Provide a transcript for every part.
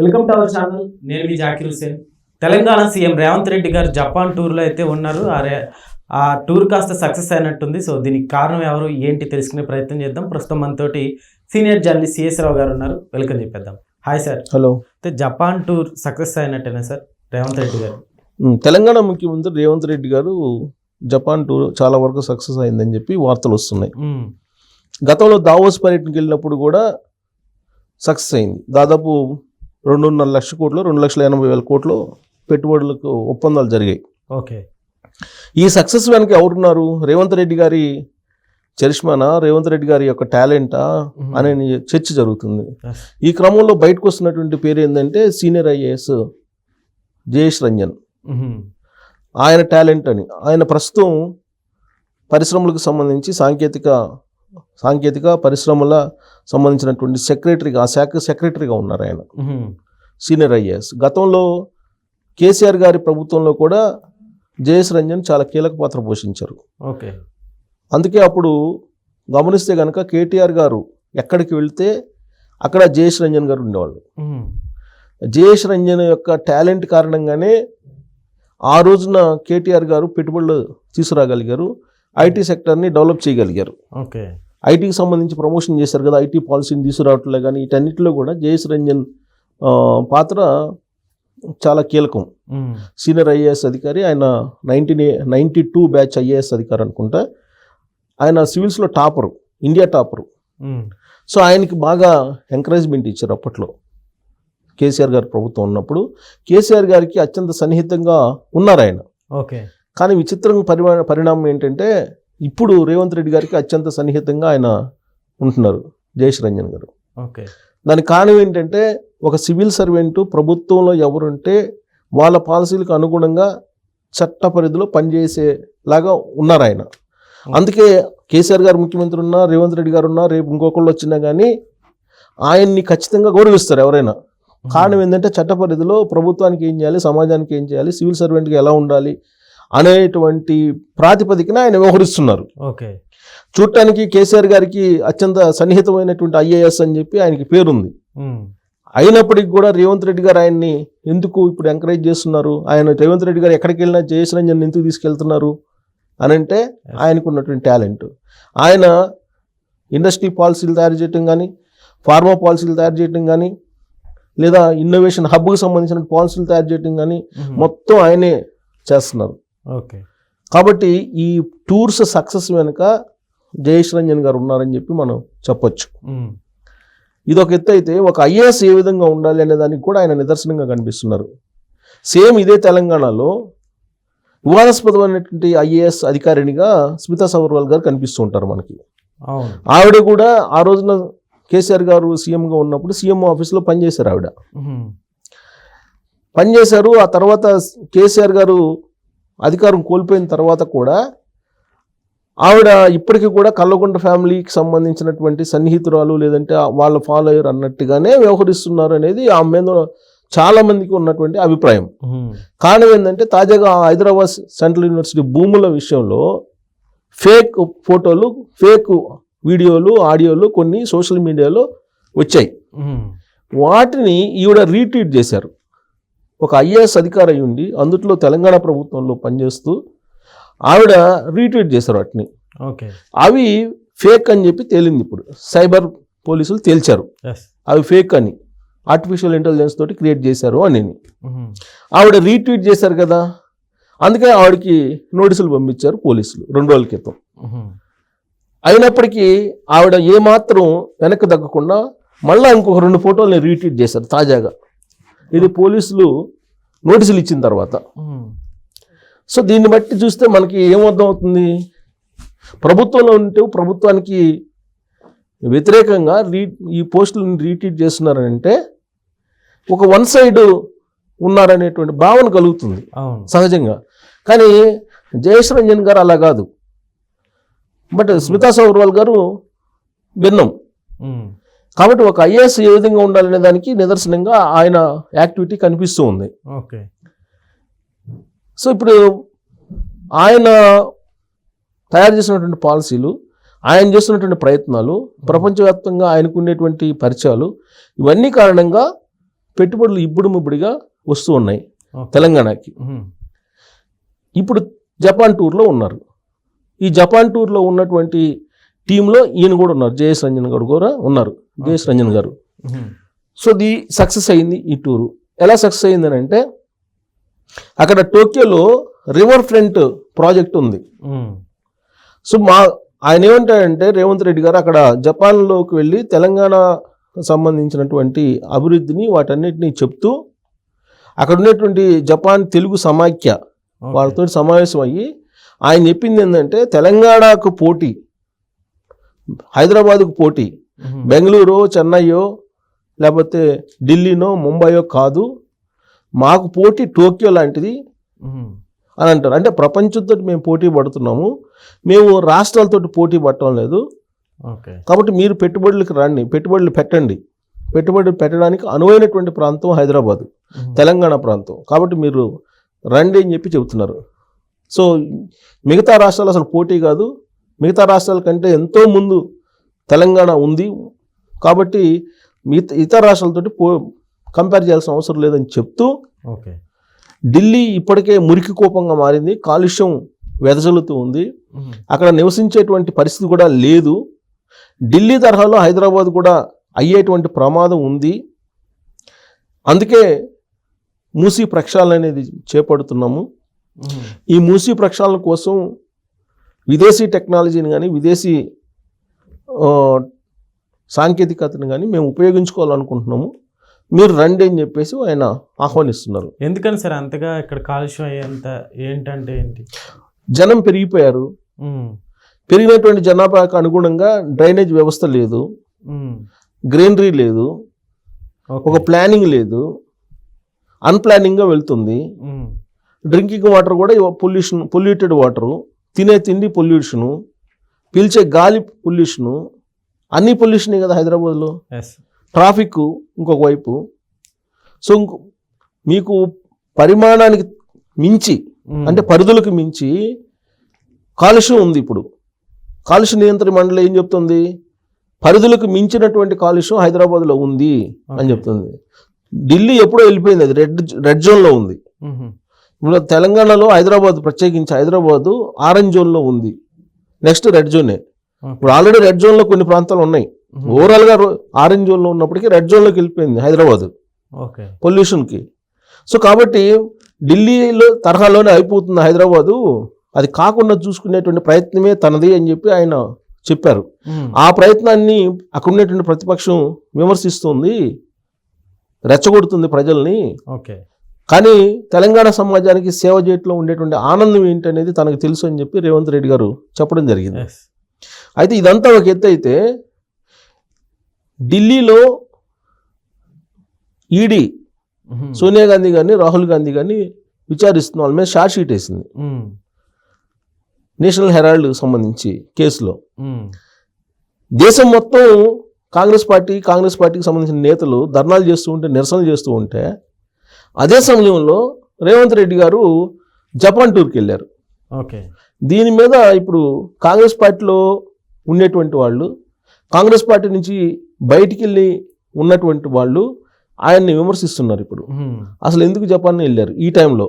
Welcome to our channel. నేను మీ Zakir Hussain Telangana CM Revanth Reddy గారు జపాన్ టూర్లో అయితే ఉన్నారు. ఆ టూర్ కాస్త సక్సెస్ అయినట్టుంది. సో దీనికి కారణం ఎవరు ఏంటి తెలుసుకునే ప్రయత్నం చేద్దాం. ప్రస్తుతం మనతోటి సీనియర్ జర్నలిస్ట్ సిఎస్ రావు గారు ఉన్నారు. వెల్కమ్ చెప్పేద్దాం. Hi sir. హలో. అయితే జపాన్ టూర్ సక్సెస్ అయినట్టేనా సార్ రేవంత్ రెడ్డి గారు? తెలంగాణ ముఖ్యమంత్రి రేవంత్ రెడ్డి గారు జపాన్ టూర్ చాలా వరకు సక్సెస్ అయిందని చెప్పి వార్తలు వస్తున్నాయి. గతంలో దావోస్ పర్యటనకి వెళ్ళినప్పుడు కూడా సక్సెస్ అయింది. దాదాపు రెండున్నర లక్షల కోట్లు రెండు లక్షల ఎనభై వేల కోట్లు పెట్టుబడులకు ఒప్పందాలు జరిగాయి. ఓకే. ఈ సక్సెస్ వెనక ఎవరున్నారు? రేవంత్ రెడ్డి గారి చరిష్మానా? రేవంత్ రెడ్డి గారి యొక్క టాలెంటా. అనే చర్చ జరుగుతుంది. ఈ క్రమంలో బయటకు వస్తున్నటువంటి పేరు ఏంటంటే సీనియర్ ఐఏఎస్ జయేష్ రంజన్. ఆయన టాలెంట్ అని. ఆయన ప్రస్తుతం పరిశ్రమలకు సంబంధించి సాంకేతిక సాంకేతిక పరిశ్రమల సంబంధించినటువంటి సెక్రటరీగా ఆ శాఖ సెక్రటరీగా ఉన్నారు ఆయన. Senior IAS. గతంలో కేసీఆర్ గారి ప్రభుత్వంలో కూడా జయేష్ రంజన్ చాలా కీలక పాత్ర పోషించారు. ఓకే. అందుకే అప్పుడు గమనిస్తే కనుక కేటీఆర్ గారు ఎక్కడికి వెళ్తే అక్కడ జయేష్ రంజన్ గారు ఉండేవాళ్ళు. జయేష్ రంజన్ యొక్క టాలెంట్ కారణంగానే ఆ రోజున కేటీఆర్ గారు పెట్టుబడులు తీసుకురాగలిగారు. ఐటీ సెక్టర్ని డెవలప్ చేయగలిగారు. ఓకే. ఐటీకి సంబంధించి ప్రమోషన్ చేశారు కదా ఐటీ పాలసీని తీసుకురావట్లే కానీ వీటన్నిటిలో కూడా జయేష్ రంజన్ పాత్ర చాలా కీలకం. సీనియర్ ఐఏఎస్ అధికారి ఆయన nineteen ninety two batch IAS అధికారి అనుకుంటా. ఆయన సివిల్స్లో టాపరు ఇండియా టాపరు. సో ఆయనకి బాగా ఎంకరేజ్మెంట్ ఇచ్చారు అప్పట్లో. కేసీఆర్ గారి ప్రభుత్వం ఉన్నప్పుడు. కేసీఆర్ గారికి అత్యంత సన్నిహితంగా ఉన్నారు ఆయన. ఓకే. కానీ విచిత్రం పరిమా పరిణామం ఏంటంటే ఇప్పుడు రేవంత్ రెడ్డి గారికి అత్యంత సన్నిహితంగా ఆయన ఉంటున్నారు జయేష్ రంజన్ గారు. ఓకే. దానికి కారణం ఏంటంటే ఒక సివిల్ సర్వెంట్ ప్రభుత్వంలో ఎవరుంటే వాళ్ళ పాలసీలకు అనుగుణంగా చట్ట పరిధిలో పనిచేసేలాగా ఉన్నారు ఆయన. అందుకే కేసీఆర్ గారు ముఖ్యమంత్రి ఉన్నా రేవంత్ రెడ్డి గారు ఉన్నా రేపు ఇంకొకళ్ళు వచ్చినా కానీ ఆయన్ని ఖచ్చితంగా గౌరవిస్తారు ఎవరైనా. కారణం ఏంటంటే చట్ట పరిధిలో ప్రభుత్వానికి ఏం చేయాలి సమాజానికి ఏం చేయాలి సివిల్ సర్వెంట్కి ఎలా ఉండాలి అనేటువంటి ప్రాతిపదికన ఆయన వ్యవహరిస్తున్నారు. ఓకే. చూడటానికి కేసీఆర్ గారికి అత్యంత సన్నిహితమైనటువంటి ఐఏఎస్ అని చెప్పి ఆయనకి పేరుంది. అయినప్పటికీ కూడా రేవంత్ రెడ్డి గారు ఆయన్ని ఎందుకు ఇప్పుడు ఎంకరేజ్ చేస్తున్నారు? ఆయన రేవంత్ రెడ్డి గారు ఎక్కడికి వెళ్ళినా జయేష్ రంజన్ ఎందుకు తీసుకెళ్తున్నారు? అని అంటే ఆయనకు ఉన్నటువంటి టాలెంట్. ఆయన ఇండస్ట్రీ పాలసీలు తయారు చేయటం కానీ ఫార్మా పాలసీలు తయారు చేయటం కానీ లేదా ఇన్నోవేషన్ హబ్కి సంబంధించిన పాలసీలు తయారు చేయటం కానీ. మొత్తం ఆయనే చేస్తున్నారు. ఓకే. కాబట్టి ఈ టూర్స్ సక్సెస్ వెనుక జయేష్ రంజన్ గారు ఉన్నారని చెప్పి మనం చెప్పొచ్చు. మ్మ్. ఇది ఒక ఎత్తు అయితే ఒక ఐఏఎస్ ఏ విధంగా ఉండాలి అనే దానికి కూడా ఆయన నిదర్శనంగా కనిపిస్తున్నారు. సేమ్ ఇదే తెలంగాణలో వివాదాస్పదమైనటువంటి ఐఏఎస్ అధికారినిగా స్మితా సబర్వాల్ గారు కనిపిస్తూ ఉంటారు మనకి. ఆవిడ కూడా ఆ రోజున కేసీఆర్ గారు సీఎంగా ఉన్నప్పుడు సీఎం ఆఫీస్లో పనిచేశారు ఆవిడ. పనిచేశారు ఆ తర్వాత కేసీఆర్ గారు అధికారం కోల్పోయిన తర్వాత కూడా ఆవిడ ఇప్పటికీ కూడా కల్లగొండ ఫ్యామిలీకి సంబంధించినటువంటి సన్నిహితురాలు లేదంటే వాళ్ళ ఫాలోయర్ అన్నట్టుగానే వ్యవహరిస్తున్నారు అనేది ఆమె మీద చాలా మందికి ఉన్నటువంటి అభిప్రాయం. కారణం ఏంటంటే తాజాగా హైదరాబాద్ సెంట్రల్ యూనివర్సిటీ భూముల విషయంలో ఫేక్ ఫోటోలు ఫేక్ వీడియోలు ఆడియోలు కొన్ని సోషల్ మీడియాలో వచ్చాయి. వాటిని ఈవిడ రీట్వీట్ చేశారు ఒక ఐఏఎస్ అధికారి ఉండి అందుట్లో తెలంగాణ ప్రభుత్వంలో పనిచేస్తూ ఆవిడ రీట్వీట్ చేశారు వాటిని. ఓకే. అవి ఫేక్ అని చెప్పి తేలింది ఇప్పుడు. సైబర్ పోలీసులు తేల్చారు. అవి ఫేక్ అని. ఆర్టిఫిషియల్ ఇంటెలిజెన్స్ తోటి క్రియేట్ చేశారు అని. ఆవిడ రీట్వీట్ చేశారు కదా. అందుకే ఆవిడకి నోటీసులు పంపించారు పోలీసులు రెండు రోజుల క్రితం. అయినప్పటికీ ఆవిడ ఏమాత్రం వెనక్కి తగ్గకుండా మళ్ళీ ఇంకొక రెండు ఫోటోల్ని రీట్వీట్ చేశారు తాజాగా. ఇది పోలీసులు నోటీసులు ఇచ్చిన తర్వాత. సో దీన్ని బట్టి చూస్తే మనకి ఏమర్థం అవుతుంది ప్రభుత్వంలో ఉంటూ ప్రభుత్వానికి వ్యతిరేకంగా రీ ఈ పోస్టులను రీట్వీట్ చేస్తున్నారంటే ఒక వన్ సైడ్ ఉన్నారనేటువంటి భావన కలుగుతుంది. సహజంగా. కానీ జయేష్ రంజన్ గారు అలా కాదు. బట్ స్మితా సౌర్వాల్ గారు భిన్నం. కాబట్టి ఒక ఐఏఎస్ ఏ విధంగా ఉండాలనే దానికి నిదర్శనంగా ఆయన యాక్టివిటీ కనిపిస్తూ ఉంది. ఓకే. సో ఇప్పుడు ఆయన తయారు చేసినటువంటి పాలసీలు ఆయన చేస్తున్నటువంటి ప్రయత్నాలు ప్రపంచవ్యాప్తంగా ఆయనకు ఉండేటువంటి పరిచయాలు ఇవన్నీ కారణంగా పెట్టుబడులు ఇప్పుడు ముబ్బడిగా వస్తూ ఉన్నాయి. తెలంగాణకి. ఇప్పుడు జపాన్ టూర్లో ఉన్నారు. ఈ జపాన్ టూర్లో ఉన్నటువంటి టీంలో ఈయన కూడా ఉన్నారు. జేఎస్ రంజన్ గారు కూడా ఉన్నారు. జేఎస్ రంజన్ గారు. సో ది సక్సెస్ అయింది ఈ టూరు ఎలా సక్సెస్ అయింది అని అంటే అక్కడ టోక్యోలో రివర్ ఫ్రంట్ ప్రాజెక్ట్ ఉంది. సో మా ఆయన ఏమంటాడంటే రేవంత్ రెడ్డి గారు అక్కడ జపాన్లోకి వెళ్ళి తెలంగాణ సంబంధించినటువంటి అభివృద్ధిని వాటన్నిటిని చెప్తూ అక్కడ ఉన్నటువంటి జపాన్ తెలుగు సమాఖ్య. వాళ్ళతో సమావేశం అయ్యి ఆయన చెప్పింది ఏంటంటే తెలంగాణకు పోటీ హైదరాబాద్కు పోటీ. బెంగళూరు చెన్నైయో లేకపోతే ఢిల్లీనో ముంబయో కాదు. మాకు పోటీ టోక్యో లాంటిది. అని అంటారు. అంటే ప్రపంచంతో మేము పోటీ పడుతున్నాము. మేము రాష్ట్రాలతో పోటీ పడటం లేదు. కాబట్టి మీరు పెట్టుబడులకు రండి. పెట్టుబడులు పెట్టండి. పెట్టుబడులు పెట్టడానికి అనువైనటువంటి ప్రాంతం హైదరాబాద్. తెలంగాణ ప్రాంతం. కాబట్టి మీరు రండి అని చెప్పి చెబుతున్నారు. సో మిగతా రాష్ట్రాలు అసలు పోటీ కాదు. మిగతా రాష్ట్రాల కంటే ఎంతో ముందు తెలంగాణ ఉంది. కాబట్టి మిగతా ఇతర రాష్ట్రాలతోటి పో కంపేర్ చేయాల్సిన అవసరం లేదని చెప్తూ ఓకే. ఢిల్లీ ఇప్పటికే మురికి కోపంగా మారింది. కాలుష్యం వెదజల్లుతూ ఉంది. అక్కడ నివసించేటువంటి పరిస్థితి కూడా లేదు. ఢిల్లీ తరహాలో హైదరాబాద్ కూడా అయ్యేటువంటి ప్రమాదం ఉంది. అందుకే మూసీ ప్రక్షాళన అనేది చేపడుతున్నాము. ఈ మూసీ ప్రక్షాళన కోసం విదేశీ టెక్నాలజీని కానీ విదేశీ సాంకేతికతను కానీ మేము ఉపయోగించుకోవాలనుకుంటున్నాము. మీరు రండి అని చెప్పేసి ఆయన ఆహ్వానిస్తున్నారు. ఎందుకని సార్ అంతగా ఇక్కడ కాలుష్యం అయ్యేంత ఏంటంటే ఏంటి? జనం పెరిగిపోయారు. పెరిగినటువంటి జనాభాకు అనుగుణంగా డ్రైనేజ్ వ్యవస్థ లేదు. గ్రీనరీ లేదు. ఒక ప్లానింగ్ లేదు. అన్ప్లానింగ్గా వెళ్తుంది. డ్రింకింగ్ వాటర్ కూడా పొల్యూషన్ పొల్యూటెడ్ వాటరు. తినే తిండి పొల్యూషను. పీల్చే గాలి పొల్యూషను అన్ని పొల్యూషనే కదా హైదరాబాద్లో? ట్రాఫిక్ ఇంకొక వైపు. సో ఇంకో మీకు పరిమాణానికి మించి ఉమ్. అంటే పరిధులకు మించి కాలుష్యం ఉంది ఇప్పుడు. కాలుష్య నియంత్రణ మండలి ఏం చెప్తుంది? పరిధులకు మించినటువంటి కాలుష్యం హైదరాబాద్లో ఉంది అని. చెప్తుంది. ఢిల్లీ ఎప్పుడో వెళ్ళిపోయింది అది రెడ్ రెడ్ జోన్లో ఉంది. ఉమ్. ఇప్పుడు తెలంగాణలో హైదరాబాద్ ప్రత్యేకించి హైదరాబాద్ ఆరెంజ్ జోన్లో ఉంది. నెక్స్ట్ రెడ్ జోనే. ఇప్పుడు ఆల్రెడీ రెడ్ జోన్లో కొన్ని ప్రాంతాలు ఉన్నాయి. ఓవరాల్గా ఆరెంజ్ జోన్లో ఉన్నప్పటికీ రెడ్ జోన్లోకి వెళ్ళిపోయింది హైదరాబాద్. పొల్యూషన్కి. సో కాబట్టి ఢిల్లీలో తరహాలోనే అయిపోతుంది హైదరాబాదు. అది కాకుండా చూసుకునేటువంటి ప్రయత్నమే తనది అని చెప్పి ఆయన చెప్పారు. ఆ ప్రయత్నాన్ని అక్కడ ఉన్నటువంటి ప్రతిపక్షం విమర్శిస్తుంది రెచ్చగొడుతుంది ప్రజల్ని. ఓకే. కానీ తెలంగాణ సమాజానికి సేవ చేయట్లో ఉండేటువంటి ఆనందం ఏంటనేది తనకు తెలుసు అని చెప్పి రేవంత్ రెడ్డి గారు చెప్పడం జరిగింది అయితే ఇదంతా ఒక ఎత్తు అయితే ఢిల్లీలో ఈడీ. సోనియా గాంధీ గారిని రాహుల్ గాంధీ గారిని విచారిస్తున్న వాళ్ళ మీద షార్ట్ షీట్ వేసింది. నేషనల్ హెరాల్డ్ సంబంధించి కేసులో. దేశం మొత్తం కాంగ్రెస్ పార్టీ కాంగ్రెస్ పార్టీకి సంబంధించిన నేతలు ధర్నాలు చేస్తూ ఉంటే నిరసనలు చేస్తూ ఉంటే అదే సమయంలో రేవంత్ రెడ్డి గారు జపాన్ టూర్కి వెళ్ళారు. ఓకే. దీని మీద ఇప్పుడు కాంగ్రెస్ పార్టీలో ఉండేటువంటి వాళ్ళు కాంగ్రెస్ పార్టీ నుంచి బయటికి వెళ్ళి ఉన్నటువంటి వాళ్ళు ఆయన్ని విమర్శిస్తున్నారు ఇప్పుడు. అసలు ఎందుకు జపాన్ వెళ్ళారు ఈ టైంలో?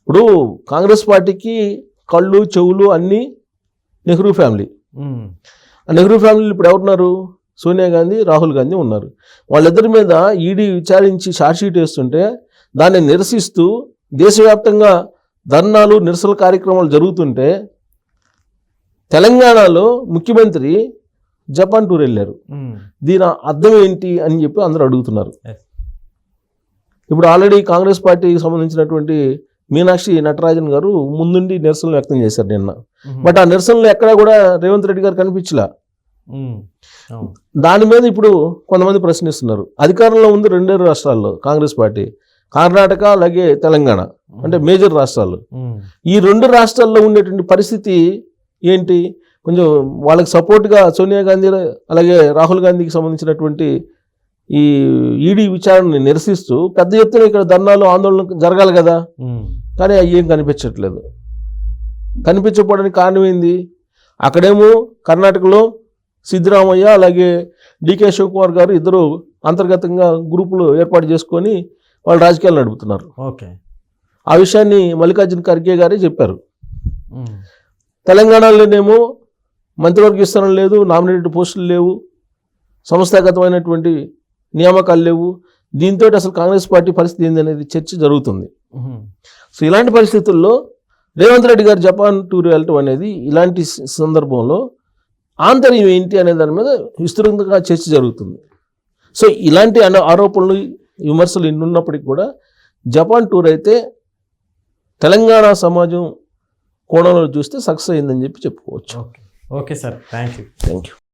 ఇప్పుడు కాంగ్రెస్ పార్టీకి కళ్ళు చెవులు అన్నీ నెహ్రూ ఫ్యామిలీ. ఆ నెహ్రూ ఫ్యామిలీలో ఇప్పుడు ఎవరున్నారు? సోనియా గాంధీ రాహుల్ గాంధీ ఉన్నారు. వాళ్ళిద్దరి మీద ఈడీ విచారించి షార్ట్షీట్ వేస్తుంటే దాన్ని నిరసిస్తూ దేశవ్యాప్తంగా ధర్నాలు నిరసన కార్యక్రమాలు జరుగుతుంటే తెలంగాణలో ముఖ్యమంత్రి జపాన్ టూర్ వెళ్ళారు. దీని అర్థం ఏంటి అని చెప్పి అందరూ అడుగుతున్నారు. ఇప్పుడు ఆల్రెడీ కాంగ్రెస్ పార్టీకి సంబంధించినటువంటి మీనాక్షి నటరాజన్ గారు ముందుండి నిరసనలు వ్యక్తం చేశారు నిన్న. బట్ ఆ నిరసనలు ఎక్కడా కూడా రేవంత్ రెడ్డి గారు కనిపించలా. దాని మీద ఇప్పుడు కొంతమంది ప్రశ్నిస్తున్నారు అధికారంలో ఉంది రెండే రాష్ట్రాల్లో కాంగ్రెస్ పార్టీ కర్ణాటక అలాగే తెలంగాణ అంటే మేజర్ రాష్ట్రాలు. ఈ రెండు రాష్ట్రాల్లో ఉండేటువంటి పరిస్థితి ఏంటి? కొంచెం వాళ్ళకి సపోర్ట్గా సోనియా గాంధీ అలాగే రాహుల్ గాంధీకి సంబంధించినటువంటి ఈ ఈడీ విచారణని నిరసిస్తూ పెద్ద ఎత్తున ఇక్కడ ధర్నాలు ఆందోళన జరగాలి కదా. కానీ అవి ఏం కనిపించట్లేదు. కనిపించకపోవడానికి కారణం ఏంది? అక్కడేమో కర్ణాటకలో సిద్ధరామయ్య అలాగే డికే శివకుమార్ గారు ఇద్దరు అంతర్గతంగా గ్రూపులు ఏర్పాటు చేసుకొని వాళ్ళు రాజకీయాలు నడుపుతున్నారు. ఓకే. ఆ విషయాన్ని మల్లికార్జున ఖర్గే గారే చెప్పారు. తెలంగాణలోనేమో మంత్రివర్గ విస్తరణ లేదు నామినేటెడ్ పోస్టులు లేవు సంస్థాగతమైనటువంటి నియామకాలు లేవు. దీంతో అసలు కాంగ్రెస్ పార్టీ పరిస్థితి ఏంది అనేది చర్చ జరుగుతుంది. సో ఇలాంటి పరిస్థితుల్లో రేవంత్ రెడ్డి గారు జపాన్ టూర్ వెళ్ళటం అనేది ఇలాంటి సందర్భంలో ఆంతర్యం ఏంటి అనే దాని మీద విస్తృతంగా చర్చ జరుగుతుంది. సో ఇలాంటి ఆరోపణలు విమర్శలు ఇన్ని ఉన్నప్పటికీ కూడా జపాన్ టూర్ అయితే తెలంగాణ సమాజం కోణంలో చూస్తే సక్సెస్ అయిందని చెప్పి చెప్పుకోవచ్చు. Okay. Okay sir. Thank you thank you